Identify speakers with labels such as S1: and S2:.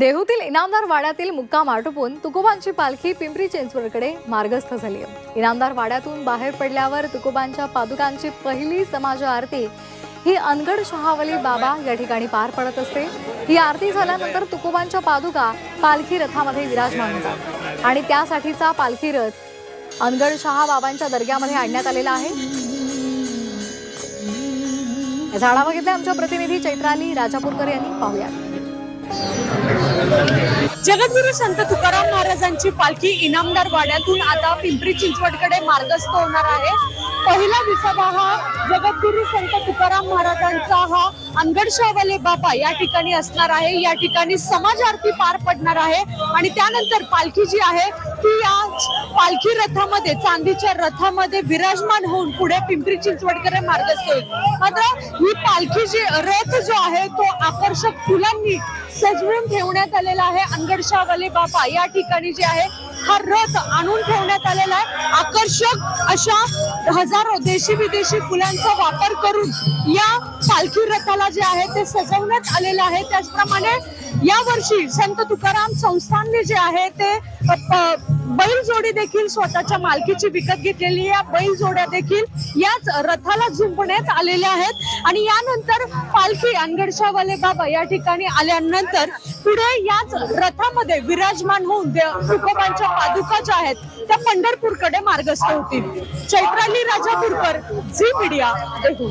S1: देहूतील इनामदार वाड्यातील मुक्काम आटोपून तुकोबांची पालखी पिंपरी चिंचवडकडे मार्गस्थ झाली. आहे इनामदार वाड्यातून बाहेर पडल्यावर तुकोबांच्या पादुकांची पहिली समाज आरती ही अनगड शहावली बाबा या ठिकाणी पार पडत असते. ही आरती झाल्यानंतर तुकोबांच्या पादुका पालखी रथामध्ये विराजमान होतात आणि त्यासाठीचा पालखी रथ अनगड शहा बाबांच्या दर्ग्यामध्ये आणण्यात आलेला आहे. याचा आढावा घेतला आमच्या प्रतिनिधी चैत्राली राजापूरकर यांनी पाहूया
S2: जगद्गुरु संत तुकाराम महाराजांची पालखी इनामदार वाड्यातून आता पिंपरी चिंचवडकडे मार्गस्थ होणार आहे. पहिला विसावा हा जगद्गुरु संत तुकाराम महाराजांचा हा अनगडशावाले बाबा या ठिकाणी असणार आहे. या ठिकाणी समाज आरती पार पडणार आहे. आणि त्यानंतर पालखी जी आहे ती या पालखी रथामध्ये चांदीच्या रथामध्ये विराजमान होऊन पुढे पिंपरी चिंचवडकडे मार्गस्थ होईल. मात्र ही पालखी जी रथ जो आहे तो आकर्षक फुलांनी सजवून ठेवण्यात आलेला आहे. अनगडशावाले बाबा या ठिकाणी जे आहे हा रथ आणून ठेवण्यात आलेला आहे. आकर्षक अशा हजारो देशी विदेशी फुलांचा वापर करून या पालखी रथाला जे आहे ते सजवण्यात आलेलं आहे. त्याचप्रमाणे या वर्षी संत तुकाराम संस्थानने जे आहे ते प- बैल जोडी देखील स्वतःच्या मालकीची विकत घेतलेली या बैल जोड्या देखील याच रथाला झुंपण्यात आलेल्या आहेत. आणि यानंतर पालखी अनगडशावाले बाबा या ठिकाणी आल्यानंतर पुढे याच रथामध्ये विराजमान होऊन तुकोबांच्या पादुका ज्या आहेत त्या पंढरपूरकडे मार्गस्थ होतील. चैत्राली राजापूरकर झी मीडिया देहू.